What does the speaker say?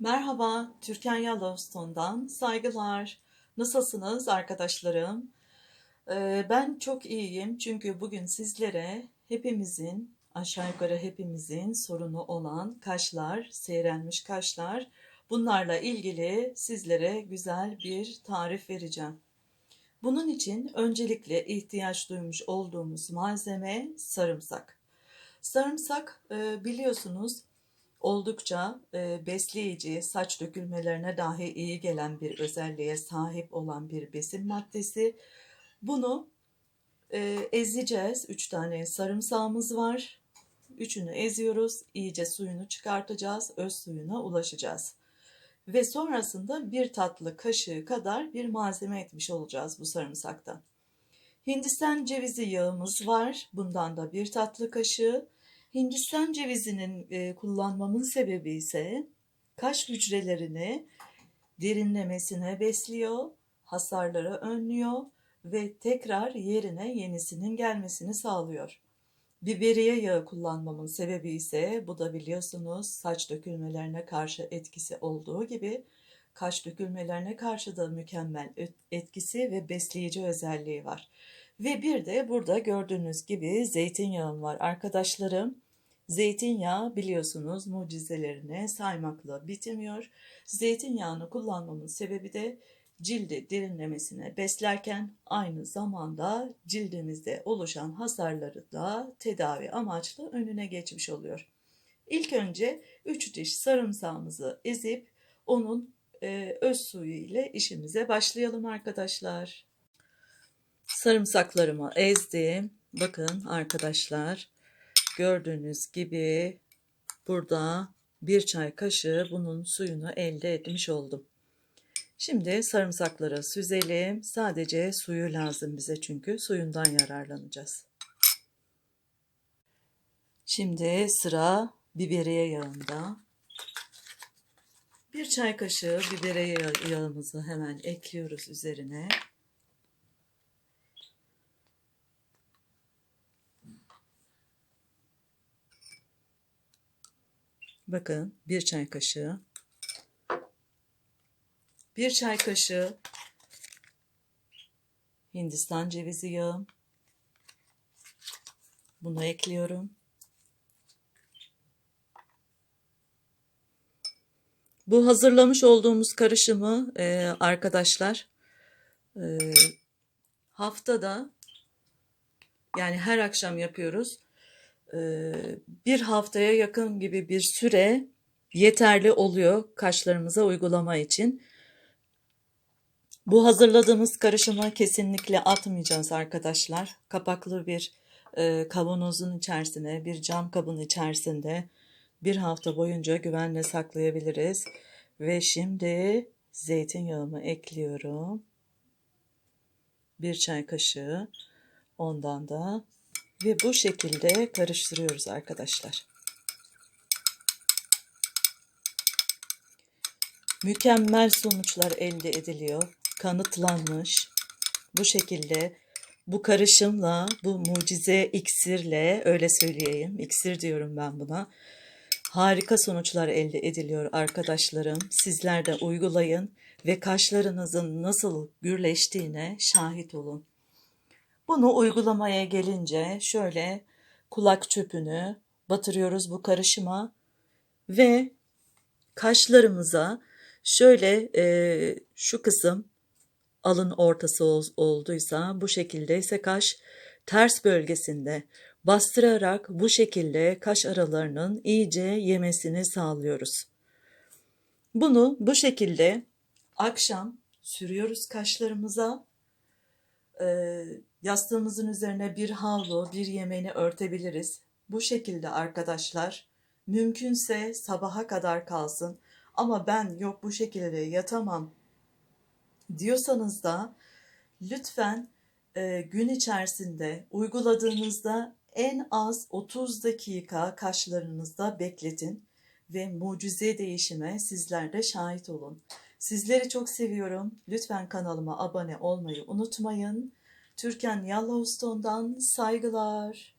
Merhaba, Türkan Yellowstone'dan saygılar. Nasılsınız arkadaşlarım? Ee, ben çok iyiyim çünkü bugün sizlere hepimizin, aşağı yukarı hepimizin sorunu olan kaşlar, seyrelmiş kaşlar, bunlarla ilgili sizlere güzel bir tarif vereceğim. Bunun için öncelikle ihtiyaç duymuş olduğumuz malzeme sarımsak. Sarımsak e, biliyorsunuz oldukça e, besleyici, saç dökülmelerine dahi iyi gelen bir özelliğe sahip olan bir besin maddesi. Bunu e, ezeceğiz. Üç tane sarımsağımız var. Üçünü eziyoruz. İyice suyunu çıkartacağız. Öz suyuna ulaşacağız. Ve sonrasında bir tatlı kaşığı kadar bir malzeme etmiş olacağız bu sarımsaktan. Hindistan cevizi yağımız var. Bundan da bir tatlı kaşığı. Hindistan cevizinin e, kullanmamın sebebi ise kaş hücrelerini derinlemesine besliyor, hasarları önlüyor ve tekrar yerine yenisinin gelmesini sağlıyor. Biberiye yağı kullanmamın sebebi ise bu da biliyorsunuz saç dökülmelerine karşı etkisi olduğu gibi kaş dökülmelerine karşı da mükemmel etkisi ve besleyici özelliği var. Ve bir de burada gördüğünüz gibi zeytinyağım var arkadaşlarım. Zeytinyağı biliyorsunuz mucizelerini saymakla bitmiyor. Zeytinyağını kullanmamın sebebi de cildi derinlemesine beslerken aynı zamanda cildimizde oluşan hasarları da tedavi amaçlı önüne geçmiş oluyor. İlk önce 3 diş sarımsağımızı ezip onun e, öz suyu ile işimize başlayalım arkadaşlar. Sarımsaklarımı ezdim. Bakın arkadaşlar gördüğünüz gibi burada bir çay kaşığı bunun suyunu elde etmiş oldum. Şimdi sarımsakları süzelim. Sadece suyu lazım bize çünkü suyundan yararlanacağız. Şimdi sıra biberiye yağında. Bir çay kaşığı biberiye yağımızı hemen ekliyoruz üzerine. Bakın bir çay kaşığı. Bir çay kaşığı Hindistan cevizi yağı. Bunu ekliyorum. Bu hazırlamış olduğumuz karışımı e, arkadaşlar e, haftada yani her akşam yapıyoruz. Bir haftaya yakın gibi bir süre yeterli oluyor kaşlarımıza uygulama için. Bu hazırladığımız karışımı kesinlikle atmayacağız arkadaşlar. Kapaklı bir e, kavanozun içerisine, bir cam kabın içerisinde bir hafta boyunca güvenle saklayabiliriz. Ve şimdi zeytinyağımı ekliyorum. Bir çay kaşığı. Ondan da ve bu şekilde karıştırıyoruz arkadaşlar. Mükemmel sonuçlar elde ediliyor. Kanıtlanmış. Bu şekilde bu karışımla, bu mucize iksirle öyle söyleyeyim. İksir diyorum ben buna. Harika sonuçlar elde ediliyor arkadaşlarım. Sizler de uygulayın ve kaşlarınızın nasıl gürleştiğine şahit olun. Bunu uygulamaya gelince şöyle kulak çöpünü batırıyoruz bu karışıma ve kaşlarımıza şöyle e, şu kısım alın ortası olduysa bu şekilde ise kaş ters bölgesinde bastırarak bu şekilde kaş aralarının iyice yemesini sağlıyoruz. Bunu bu şekilde akşam sürüyoruz kaşlarımıza. Ee, Yastığımızın üzerine bir havlu, bir yemeğini örtebiliriz. Bu şekilde arkadaşlar mümkünse sabaha kadar kalsın ama ben yok bu şekilde yatamam diyorsanız da lütfen e, gün içerisinde uyguladığınızda en az 30 dakika kaşlarınızda bekletin ve mucize değişime sizler de şahit olun. Sizleri çok seviyorum. Lütfen kanalıma abone olmayı unutmayın. Türkan Yellowstone'dan saygılar.